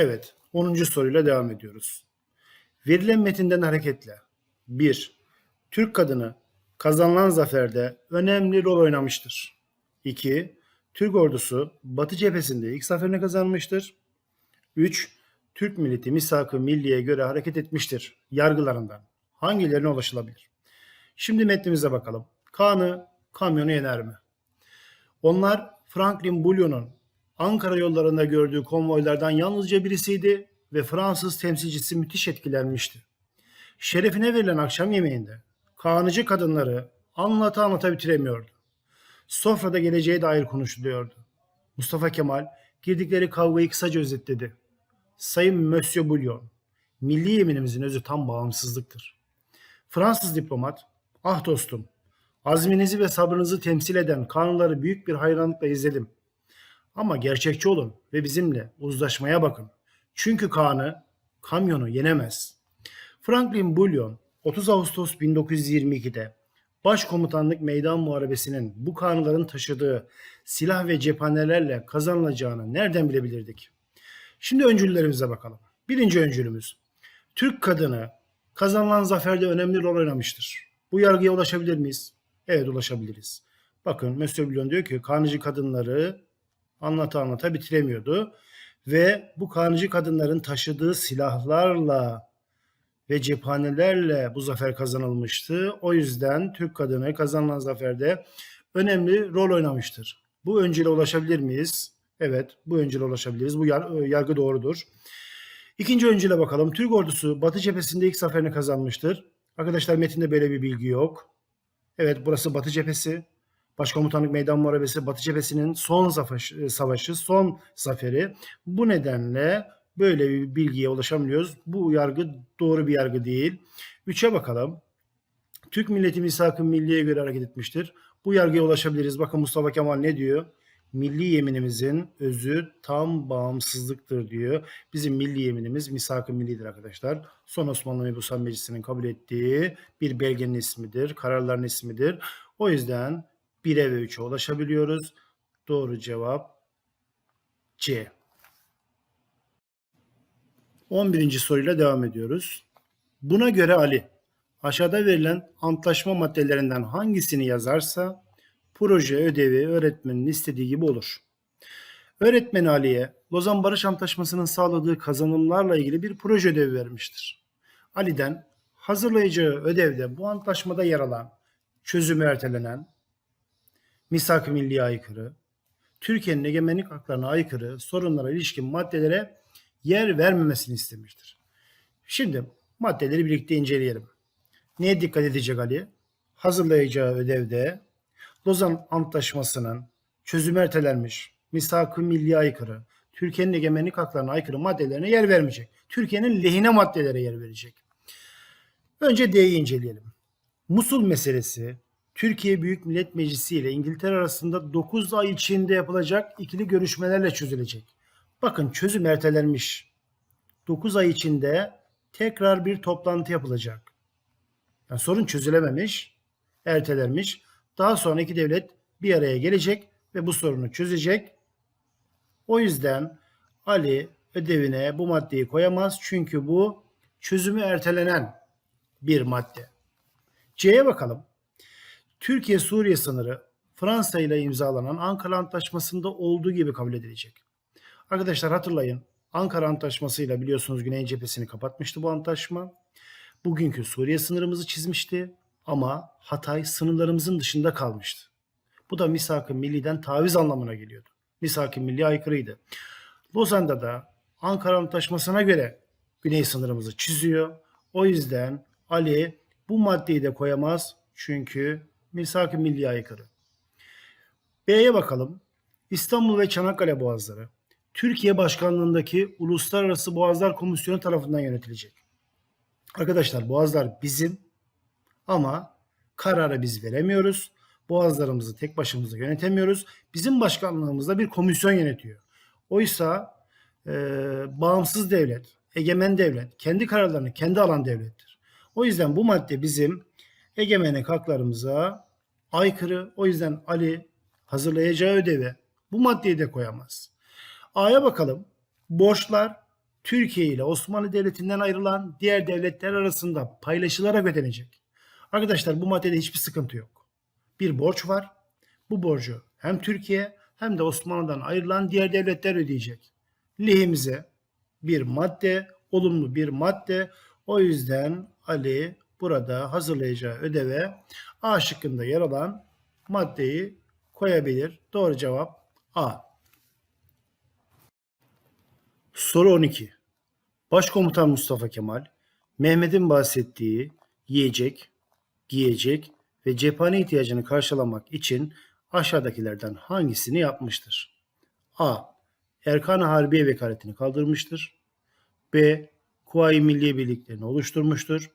Evet, 10. soruyla devam ediyoruz. Verilen metinden hareketle 1. Türk kadını kazanılan zaferde önemli rol oynamıştır. 2. Türk ordusu Batı cephesinde ilk zaferini kazanmıştır. 3. Türk milleti misak-ı milliye göre hareket etmiştir yargılarından. Hangilerine ulaşılabilir? Şimdi metnimize bakalım. Kaan'ı kamyonu yener mi? Onlar Franklin Bullion'un Ankara yollarında gördüğü konvoylardan yalnızca birisiydi ve Fransız temsilcisi müthiş etkilenmişti. Şerefine verilen akşam yemeğinde Kaan'ıcı kadınları anlata anlata bitiremiyordu. Sofrada geleceğe dair konuşuluyordu. Mustafa Kemal girdikleri kavgayı kısaca özetledi. Sayın Monsieur Bullion, milli yeminimizin özü tam bağımsızlıktır. Fransız diplomat, ah dostum, azminizi ve sabrınızı temsil eden kanunları büyük bir hayranlıkla izledim. Ama gerçekçi olun ve bizimle uzlaşmaya bakın. Çünkü Kaan'ı, kamyonu yenemez. Franklin Bullion 30 Ağustos 1922'de Başkomutanlık Meydan Muharebesi'nin bu kanunların taşıdığı silah ve cephanelerle kazanılacağını nereden bilebilirdik? Şimdi öncüllerimize bakalım. Birinci öncülümüz. Türk kadını kazanılan zaferde önemli rol oynamıştır. Bu yargıya ulaşabilir miyiz? Evet ulaşabiliriz. Bakın Monsieur Bullion diyor ki kanıcı kadınları anlata anlata bitiremiyordu. Ve bu kanıcı kadınların taşıdığı silahlarla ve cephanelerle bu zafer kazanılmıştı. O yüzden Türk kadını kazanılan zaferde önemli rol oynamıştır. Bu öncüle ulaşabilir miyiz? Evet, bu öncüle ulaşabiliriz. Bu yar- yargı doğrudur. İkinci öncüle bakalım. Türk ordusu Batı cephesinde ilk zaferini kazanmıştır. Arkadaşlar metinde böyle bir bilgi yok. Evet, burası Batı cephesi. Başkomutanlık Meydan Muharebesi Batı cephesinin son zafaş- savaşı, son zaferi. Bu nedenle böyle bir bilgiye ulaşamıyoruz. Bu yargı doğru bir yargı değil. Üçe bakalım. Türk milleti misak-ı milliye göre hareket etmiştir. Bu yargıya ulaşabiliriz. Bakın Mustafa Kemal ne diyor? Milli yeminimizin özü tam bağımsızlıktır diyor. Bizim milli yeminimiz misak-ı millidir arkadaşlar. Son Osmanlı Mebusan Meclisi'nin kabul ettiği bir belgenin ismidir, kararların ismidir. O yüzden 1'e ve 3'e ulaşabiliyoruz. Doğru cevap C. 11. soruyla devam ediyoruz. Buna göre Ali, aşağıda verilen antlaşma maddelerinden hangisini yazarsa proje ödevi öğretmenin istediği gibi olur. Öğretmen Ali'ye Lozan Barış Antlaşması'nın sağladığı kazanımlarla ilgili bir proje ödevi vermiştir. Ali'den hazırlayacağı ödevde bu antlaşmada yer alan, çözümü ertelenen, misak-ı milliye aykırı, Türkiye'nin egemenlik haklarına aykırı sorunlara ilişkin maddelere yer vermemesini istemiştir. Şimdi maddeleri birlikte inceleyelim. Neye dikkat edecek Ali? Hazırlayacağı ödevde Lozan Antlaşması'nın çözümü ertelenmiş, misak-ı milliye aykırı, Türkiye'nin egemenlik haklarına aykırı maddelerine yer vermeyecek. Türkiye'nin lehine maddelere yer verecek. Önce D'yi inceleyelim. Musul meselesi Türkiye Büyük Millet Meclisi ile İngiltere arasında 9 ay içinde yapılacak ikili görüşmelerle çözülecek. Bakın çözüm ertelenmiş. 9 ay içinde tekrar bir toplantı yapılacak. Yani sorun çözülememiş, ertelenmiş. Daha sonra iki devlet bir araya gelecek ve bu sorunu çözecek. O yüzden Ali ödevine bu maddeyi koyamaz çünkü bu çözümü ertelenen bir madde. C'ye bakalım. Türkiye-Suriye sınırı Fransa ile imzalanan Ankara Antlaşması'nda olduğu gibi kabul edilecek. Arkadaşlar hatırlayın Ankara Antlaşması ile biliyorsunuz Güney cephesini kapatmıştı bu antlaşma. Bugünkü Suriye sınırımızı çizmişti ama Hatay sınırlarımızın dışında kalmıştı. Bu da misak-ı milliden taviz anlamına geliyordu. Misak-ı milli aykırıydı. Lozan'da da Ankara Antlaşması'na göre güney sınırımızı çiziyor. O yüzden Ali bu maddeyi de koyamaz çünkü misak-ı milli aykırı. B'ye bakalım. İstanbul ve Çanakkale Boğazları Türkiye Başkanlığındaki Uluslararası Boğazlar Komisyonu tarafından yönetilecek. Arkadaşlar boğazlar bizim ama kararı biz veremiyoruz. Boğazlarımızı tek başımıza yönetemiyoruz. Bizim başkanlığımızda bir komisyon yönetiyor. Oysa e, bağımsız devlet, egemen devlet, kendi kararlarını kendi alan devlettir. O yüzden bu madde bizim egemenlik haklarımıza aykırı. O yüzden Ali hazırlayacağı ödevi bu maddeyi de koyamaz. A'ya bakalım. Borçlar Türkiye ile Osmanlı Devleti'nden ayrılan diğer devletler arasında paylaşılarak ödenecek. Arkadaşlar bu maddede hiçbir sıkıntı yok. Bir borç var. Bu borcu hem Türkiye hem de Osmanlı'dan ayrılan diğer devletler ödeyecek. Lehimize bir madde, olumlu bir madde. O yüzden Ali burada hazırlayacağı ödeve A şıkkında yer alan maddeyi koyabilir. Doğru cevap A. Soru 12. Başkomutan Mustafa Kemal, Mehmet'in bahsettiği yiyecek, giyecek ve cephane ihtiyacını karşılamak için aşağıdakilerden hangisini yapmıştır? A. Erkan-ı Harbiye vekaletini kaldırmıştır. B. Kuvayi Milliye Birliklerini oluşturmuştur.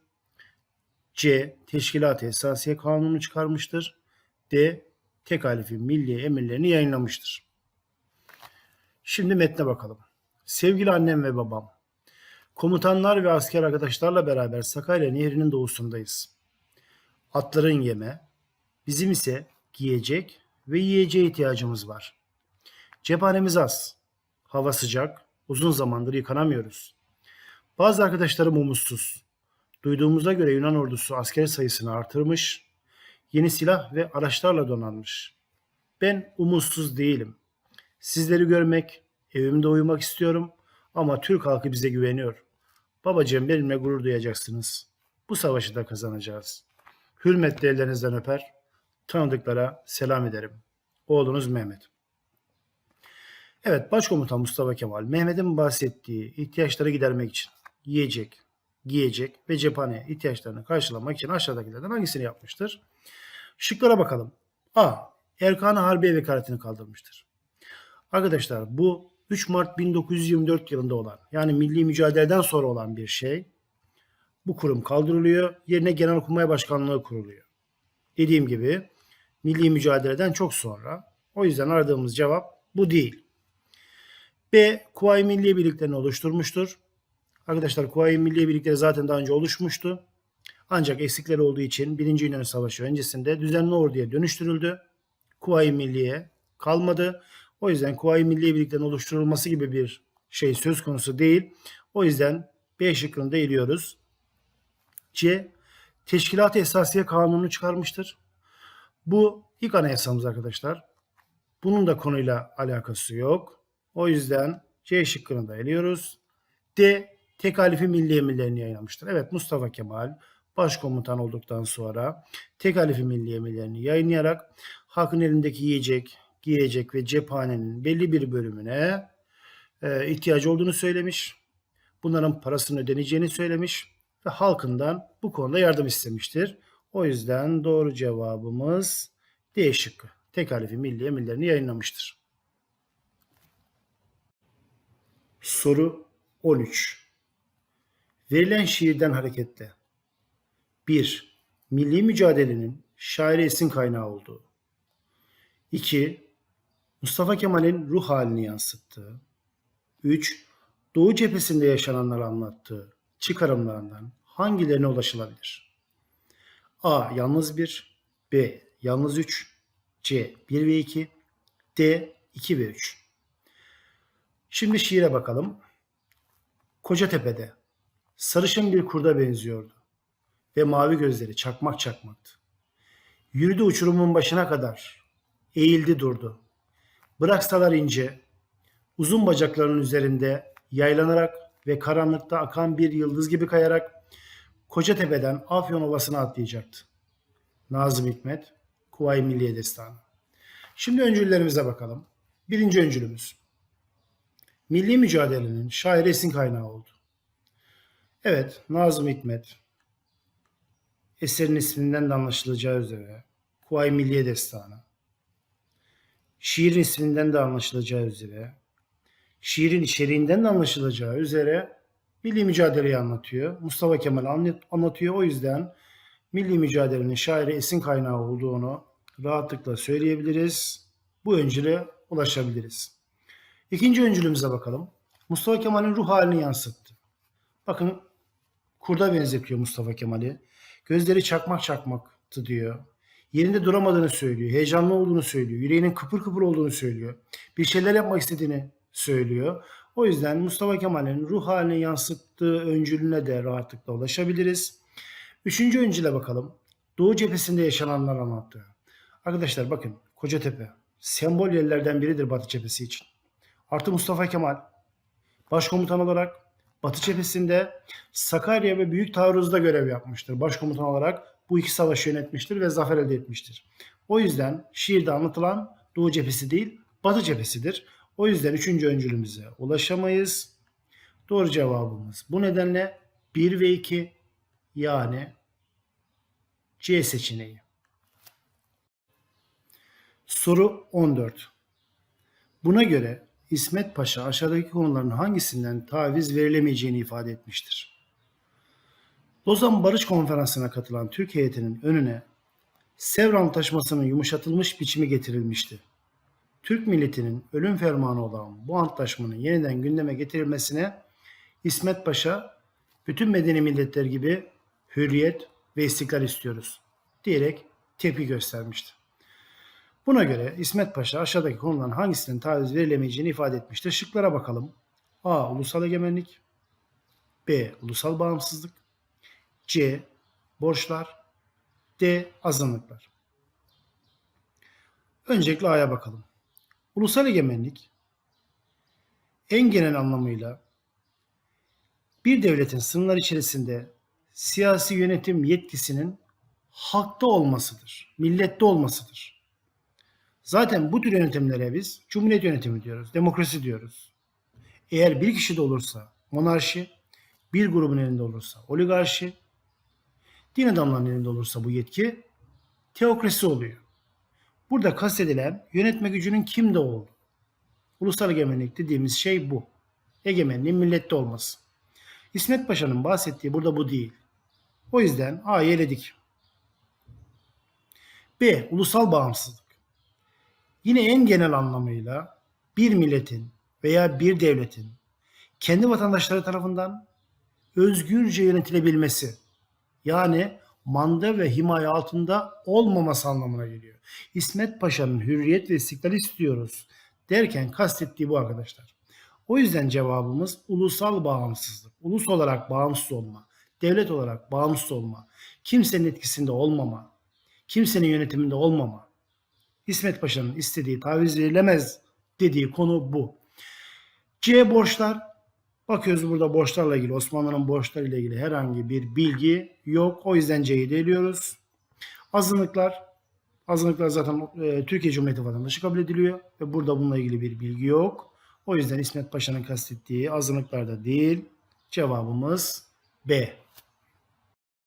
C. Teşkilat-ı Esasiye Kanunu çıkarmıştır. D. Tekalifi Milliye emirlerini yayınlamıştır. Şimdi metne bakalım. Sevgili annem ve babam, komutanlar ve asker arkadaşlarla beraber Sakarya Nehri'nin doğusundayız. Atların yeme, bizim ise giyecek ve yiyeceğe ihtiyacımız var. Cephanemiz az, hava sıcak, uzun zamandır yıkanamıyoruz. Bazı arkadaşlarım umutsuz. Duyduğumuza göre Yunan ordusu asker sayısını artırmış, yeni silah ve araçlarla donanmış. Ben umutsuz değilim. Sizleri görmek, evimde uyumak istiyorum ama Türk halkı bize güveniyor. Babacığım benimle gurur duyacaksınız. Bu savaşı da kazanacağız. Hürmetle ellerinizden öper, tanıdıklara selam ederim. Oğlunuz Mehmet. Evet, Başkomutan Mustafa Kemal, Mehmet'in bahsettiği ihtiyaçları gidermek için yiyecek, giyecek ve cephane ihtiyaçlarını karşılamak için aşağıdakilerden hangisini yapmıştır? Şıklara bakalım. A. Erkan-ı Harbiye vekaletini kaldırmıştır. Arkadaşlar bu 3 Mart 1924 yılında olan yani milli mücadeleden sonra olan bir şey. Bu kurum kaldırılıyor. Yerine Genelkurmay Başkanlığı kuruluyor. Dediğim gibi milli mücadeleden çok sonra. O yüzden aradığımız cevap bu değil. B. Kuvayi Milliye Birliklerini oluşturmuştur. Arkadaşlar Kuvayi Milliye Birlikleri zaten daha önce oluşmuştu. Ancak eksikleri olduğu için 1. Yunan Savaşı öncesinde düzenli orduya dönüştürüldü. Kuvayi Milliye kalmadı. O yüzden Kuvayi Milliye Birliklerinin oluşturulması gibi bir şey söz konusu değil. O yüzden B şıkkını da eliyoruz. C. Teşkilat-ı Esasiye Kanunu çıkarmıştır. Bu ilk anayasamız arkadaşlar. Bunun da konuyla alakası yok. O yüzden C şıkkını da eliyoruz. D. Tekalifi milli emirlerini yayınlamıştır. Evet Mustafa Kemal başkomutan olduktan sonra tekalifi milli emirlerini yayınlayarak halkın elindeki yiyecek, giyecek ve cephanenin belli bir bölümüne e, ihtiyacı olduğunu söylemiş. Bunların parasını ödeneceğini söylemiş ve halkından bu konuda yardım istemiştir. O yüzden doğru cevabımız D şıkkı. Tekalifi milli emirlerini yayınlamıştır. Soru 13. Verilen şiirden hareketle 1. Milli mücadelenin şairi esin kaynağı olduğu. 2. Mustafa Kemal'in ruh halini yansıttığı. 3. Doğu cephesinde yaşananları anlattığı çıkarımlarından hangilerine ulaşılabilir? A. Yalnız 1 B. Yalnız 3 C. 1 ve 2 D. 2 ve 3 Şimdi şiire bakalım. Kocatepe'de sarışın bir kurda benziyordu ve mavi gözleri çakmak çakmaktı. Yürüdü uçurumun başına kadar, eğildi durdu. Bıraksalar ince, uzun bacaklarının üzerinde yaylanarak ve karanlıkta akan bir yıldız gibi kayarak Kocatepe'den Afyon Ovası'na atlayacaktı. Nazım Hikmet, Kuvayi Milliye Destanı. Şimdi öncüllerimize bakalım. Birinci öncülümüz. Milli mücadelenin şair esin kaynağı oldu. Evet, Nazım Hikmet. Eserin isminden de anlaşılacağı üzere Kuvayi Milliye Destanı. Şiirin isminden de anlaşılacağı üzere şiirin içeriğinden de anlaşılacağı üzere milli mücadeleyi anlatıyor. Mustafa Kemal anlat- anlatıyor. O yüzden milli mücadelenin şairi esin kaynağı olduğunu rahatlıkla söyleyebiliriz. Bu öncüle ulaşabiliriz. İkinci öncülümüze bakalım. Mustafa Kemal'in ruh halini yansıttı. Bakın kurda benzetiyor Mustafa Kemal'i. Gözleri çakmak çakmaktı diyor. Yerinde duramadığını söylüyor. Heyecanlı olduğunu söylüyor. Yüreğinin kıpır kıpır olduğunu söylüyor. Bir şeyler yapmak istediğini söylüyor. O yüzden Mustafa Kemal'in ruh haline yansıttığı öncülüne de rahatlıkla ulaşabiliriz. Üçüncü öncüle bakalım. Doğu cephesinde yaşananlar anlattı. Arkadaşlar bakın Kocatepe sembol yerlerden biridir Batı cephesi için. Artı Mustafa Kemal başkomutan olarak Batı cephesinde Sakarya ve Büyük Taarruz'da görev yapmıştır. Başkomutan olarak bu iki savaşı yönetmiştir ve zafer elde etmiştir. O yüzden şiirde anlatılan Doğu cephesi değil Batı cephesidir. O yüzden üçüncü öncülümüze ulaşamayız. Doğru cevabımız bu nedenle 1 ve 2 yani C seçeneği. Soru 14. Buna göre İsmet Paşa aşağıdaki konuların hangisinden taviz verilemeyeceğini ifade etmiştir. Lozan Barış Konferansı'na katılan Türk heyetinin önüne Sevr Antlaşması'nın yumuşatılmış biçimi getirilmişti. Türk milletinin ölüm fermanı olan bu antlaşmanın yeniden gündeme getirilmesine İsmet Paşa bütün medeni milletler gibi hürriyet ve istiklal istiyoruz diyerek tepki göstermişti. Buna göre İsmet Paşa aşağıdaki konuların hangisinin taviz verilemeyeceğini ifade etmiştir. Şıklara bakalım. A. Ulusal egemenlik B. Ulusal bağımsızlık C. Borçlar D. Azınlıklar Öncelikle A'ya bakalım. Ulusal egemenlik en genel anlamıyla bir devletin sınırlar içerisinde siyasi yönetim yetkisinin halkta olmasıdır, millette olmasıdır. Zaten bu tür yönetimlere biz cumhuriyet yönetimi diyoruz, demokrasi diyoruz. Eğer bir kişi de olursa monarşi, bir grubun elinde olursa oligarşi, din adamlarının elinde olursa bu yetki teokrasi oluyor. Burada kastedilen yönetme gücünün kimde olduğu. Ulusal egemenlik dediğimiz şey bu. Egemenliğin millette olması. İsmet Paşa'nın bahsettiği burada bu değil. O yüzden A'yı eledik. B. Ulusal bağımsızlık. Yine en genel anlamıyla bir milletin veya bir devletin kendi vatandaşları tarafından özgürce yönetilebilmesi yani manda ve himaye altında olmaması anlamına geliyor. İsmet Paşa'nın hürriyet ve istiklal istiyoruz derken kastettiği bu arkadaşlar. O yüzden cevabımız ulusal bağımsızlık. Ulus olarak bağımsız olma, devlet olarak bağımsız olma, kimsenin etkisinde olmama, kimsenin yönetiminde olmama. İsmet Paşa'nın istediği taviz verilemez dediği konu bu. C borçlar. Bakıyoruz burada borçlarla ilgili, Osmanlı'nın borçlarıyla ilgili herhangi bir bilgi yok. O yüzden C'yi de eliyoruz. Azınlıklar. Azınlıklar zaten e, Türkiye Cumhuriyeti vatandaşı kabul ediliyor ve burada bununla ilgili bir bilgi yok. O yüzden İsmet Paşa'nın kastettiği azınlıklarda değil. Cevabımız B.